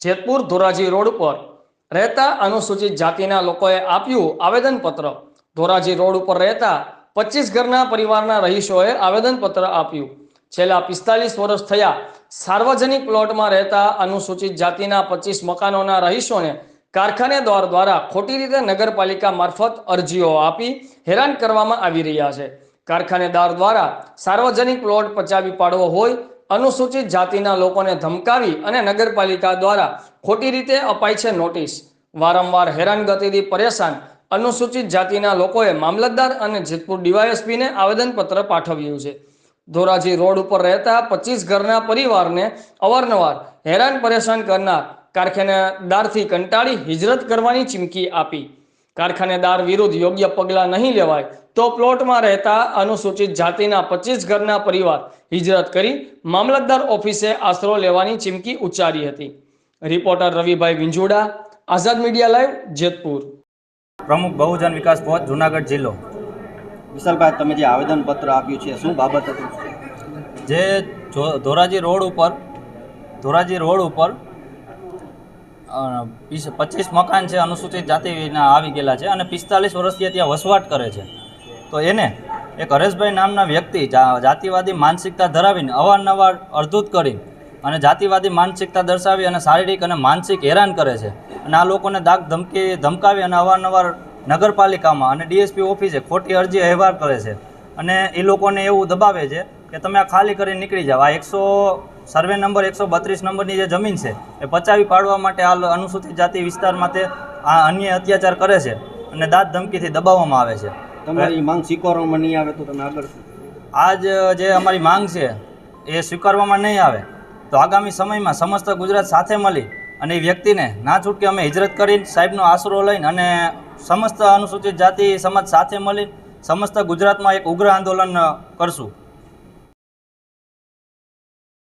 Jetpur Dhoraji road ઉપર રહેતા અનુસૂચિત જાતિના લોકોએ આપ્યું આવેદનપત્ર. ધોરાજી રોડ ઉપર રહેતા પચીસ ઘરના પરિવારના રહીશોએ આવેદનપત્ર આપ્યું. છેલ્લા પિસ્તાલીસ વર્ષ થયા સાર્વજનિક પ્લોટમાં રહેતા અનુસૂચિત જાતિના પચીસ મકાનોના રહીશોને કારખાનેદાર દ્વારા ખોટી રીતે નગરપાલિકા મારફત અરજીઓ આપી હેરાન કરવામાં આવી રહ્યા છે. કારખાનેદાર દ્વારા સાર્વજનિક પ્લોટ પચાવી પાડવો હોય અનુસૂચિત જાતિના લોકોને ધમકાવી અને નગરપાલિકા દ્વારા ખોટી રીતે અપાય છે નોટિસ. વારંવાર હેરાનગતિથી પરેશાન અનુસૂચિત જાતિના લોકોએ મામલતદાર અને જેતપુર ડીવાયએસપીને આવેદનપત્ર પાઠવ્યું છે. ધોરાજી રોડ ઉપર રહેતા પચીસ ઘરના પરિવારને અવારનવાર હેરાન પરેશાન કરનાર કારખાનેદારથી કંટાળી હિજરત કરવાની ચીમકી આપી. કારખાનેદાર વિરુદ્ધ યોગ્ય પગલાં નહીં લેવાય તો પ્લોટમાં રહેતા અનુસૂચિત જાતિના પચીસ ઘરના પરિવાર હિજરત કરી મામલતદાર ઓફિસે આશરો લેવાની ચીમકી ઉચ્ચારી હતી. Reporter Ravibhai Vinjuda Azad media live Jetpur. પ્રમુખ બહુજન વિકાસ પહોંચ જુનાગઢ જિલ્લો. વિશાલભાઈ તમે જે આવેદનપત્ર આપ્યું છે શું બાબત હતી? જે ધોરાજી રોડ ઉપર ધોરાજી રોડ ઉપર પચીસ મકાન છે અનુસૂચિત જાતિના આવી ગયેલા છે અને પિસ્તાલીસ વર્ષથી ત્યાં વસવાટ કરે છે. તો એને એક હરેશભાઈ નામના વ્યક્તિ જાતિવાદી માનસિકતા ધરાવીને અવારનવાર અર્ધૂત કરી અને જાતિવાદી માનસિકતા દર્શાવી અને શારીરિક અને માનસિક હેરાન કરે છે. અને આ લોકોને દાગ ધમકી, ધમકાવી અને અવારનવાર નગરપાલિકામાં અને ડીએસપી ઓફિસે ખોટી અરજી અહેવાર કરે છે. અને એ લોકોને એવું દબાવે છે કે તમે આ ખાલી કરી નીકળી જાઓ. આ એકસો સર્વે નંબર એકસો બત્રીસ નંબરની જે જમીન છે એ પચાવી પાડવા માટે આ અનુસૂચિત જાતિ વિસ્તારમાં તે આ અન્ય અત્યાચાર કરે છે અને દાંત ધમકીથી દબાવવામાં આવે છે. તમારી માંગ સ્વીકારવામાં નહીં આવે તો તમે આગળ આજ જે અમારી માંગ છે એ સ્વીકારવામાં નહીં આવે. તો આગામી સમયમાં સમસ્ત ગુજરાત સાથે મળી અને એ વ્યક્તિને ના છૂટકે અમે હિજરત કરીને સાહેબનો આશરો લઈને અને સમસ્ત અનુસૂચિત જાતિ સમાજ સાથે મળી સમસ્ત ગુજરાતમાં એક ઉગ્ર આંદોલન કરશું.